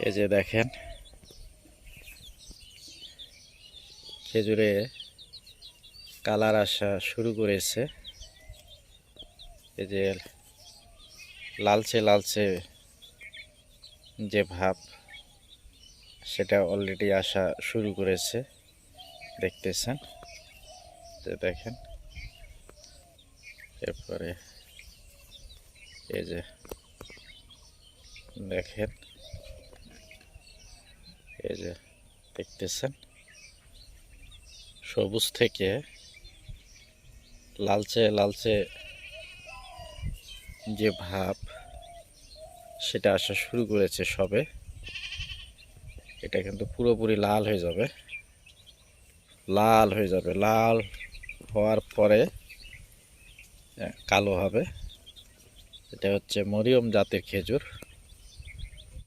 এই যে দেখেন। খেজুরে কালার আসা শুরু করেছে। এই যে লালচে লালচে যে ভাব, সেটা অলরেডি আসা শুরু করেছে। দেখতেছেন? যে দেখেন। এরপরে এই যে দেখেন। এই যে দেখতেছেন? সবুজ থেকে লালচে লালচে যে ভাব, সেটা আসা শুরু করেছে সবে। এটা কিন্তু পুরোপুরি লাল হয়ে যাবে। লাল হয়ে যাবে। লাল হওয়ার পরে কালো হবে। এটা হচ্ছে মরিয়ম জাতের খেজুর।